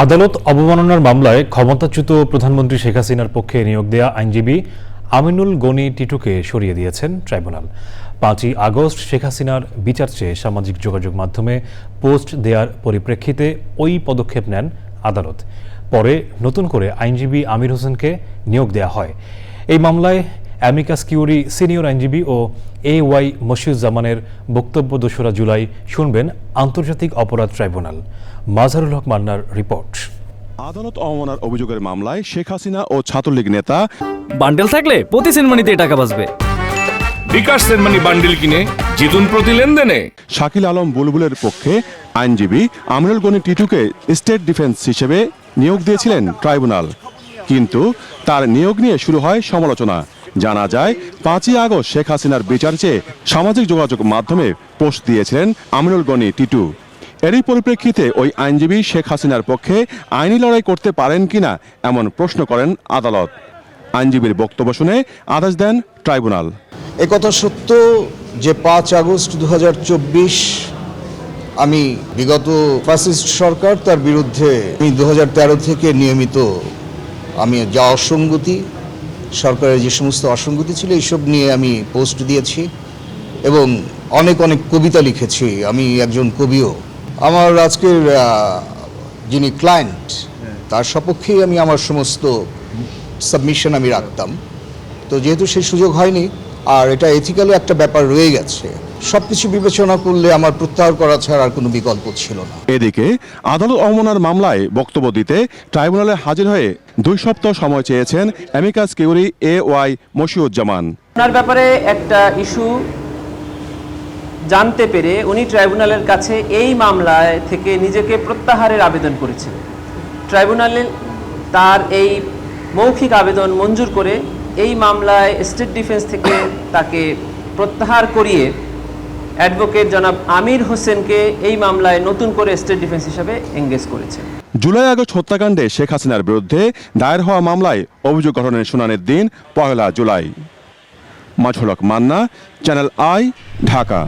আদালত অবমাননার মামলায় ক্ষমতাচ্যুত প্রধানমন্ত্রী শেখ হাসিনার পক্ষে নিয়োগ দেয়া আইনজীবী আমিনুল গনি টিটুকে সরিয়ে দিয়েছেন ট্রাইব্যুনাল। পাঁচই আগস্ট শেখ হাসিনার বিচার চেয়ে সামাজিক যোগাযোগ মাধ্যমে পোস্ট দেওয়ার পরিপ্রেক্ষিতে ওই পদক্ষেপ নেন আদালত। পরে নতুন করে আইনজীবী আমির হোসেনকে নিয়োগ দেয়া হয়। এই মামলায় অ্যামিকাস কিউরি সিনিয়র আইনজীবী ও এ ওয়াই মশিউজ্জামানের বক্তব্য দোসরা জুলাই শুনবেন আন্তর্জাতিক অপরাধ ট্রাইব্যুনাল। মাজারুল হক মান্নার রিপোর্ট। আদালত অবমাননার অভিযোগের মামলায় শেখ হাসিনা ও ছাত্রলীগ নেতা বান্ডেল থাকলে প্রতি সেনমানিতে টাকা বাঁচবে। বিকাশ সেনমানি বান্ডেল কিনে জিতুন প্রতি লেনদেনে। শাকিল আলম বুলবুলের পক্ষে আইনজীবী আমিনুল গনি টিটুকে স্টেট ডিফেন্স হিসেবে নিয়োগ দিয়েছিলেন ট্রাইব্যুনাল। কিন্তু তার নিয়োগ নিয়ে শুরু হয় সমালোচনা। জানা যায়, পাঁচই আগস্ট শেখ হাসিনার বিচার চেয়ে সামাজিক যোগাযোগ মাধ্যমে পোস্ট দিয়েছিলেন আমিনুল গনি টিটু। এরই পরিপ্রেক্ষিতে ওই আইনজীবী শেখ হাসিনার পক্ষে আইনি লড়াই করতে পারেন কিনা এমন প্রশ্ন করেন আদালত। আইনজীবীর বক্তব্য শুনে আদেশ দেন ট্রাইব্যুনাল। একথা সত্য যে পাঁচ আগস্ট দু হাজার চব্বিশ আমি বিগত ফ্যাসিস্ট সরকার, তার বিরুদ্ধে আমি দুহাজার তেরো থেকে নিয়মিত আমি যা অসঙ্গতি সরকারের যে সমস্ত অসঙ্গতি ছিল এইসব নিয়ে আমি পোস্ট দিয়েছি এবং অনেক অনেক কবিতা লিখেছি। আমি একজন কবিও। আমার আজকের যিনি ক্লায়েন্ট তার সপক্ষেই আমি আমার সমস্ত সাবমিশন আমি রাখতাম। তো যেহেতু সেই সুযোগ হয়নি আর এটা এথিক্যালও একটা ব্যাপার রয়ে গেছে সব কিছু বিবেচনা করলে আমার প্রত্যাহার করা ছাড়া আর কোনো বিকল্প ছিল না। এদিকে আদালত অবমাননার মামলায় বক্তব্য দিতে ট্রাইব্যুনালে হাজির হয়ে দুই সপ্তাহ সময় চেয়েছেন amicus curiae A Y Mashiuzzaman. ওনার ব্যাপারে একটা ইস্যু জানতে পেরে উনি ট্রাইব্যুনালের কাছে এই মামলায় থেকে নিজেকে প্রত্যাহারের আবেদন করেছেন ট্রাইব্যুনালে তার এই মৌখিক আবেদন মঞ্জুর করে এই মামলায় স্টেট ডিফেন্স থেকে তাকে প্রত্যাহার করিয়ে অ্যাডভোকেট জনাব আমির হোসেনকে এই মামলায় নতুন করে স্টেট ডিফেন্স হিসাবে এঙ্গেজ করেছে জুলাই আগস্ট হত্যাকাণ্ডে শেখ হাসিনার বিরুদ্ধে দায়ের হওয়া মামলায় অভিযোগ গঠনের শুনানির দিন পয়লা জুলাই। মাঝলক মান্না, চ্যানেল আই, ঢাকা।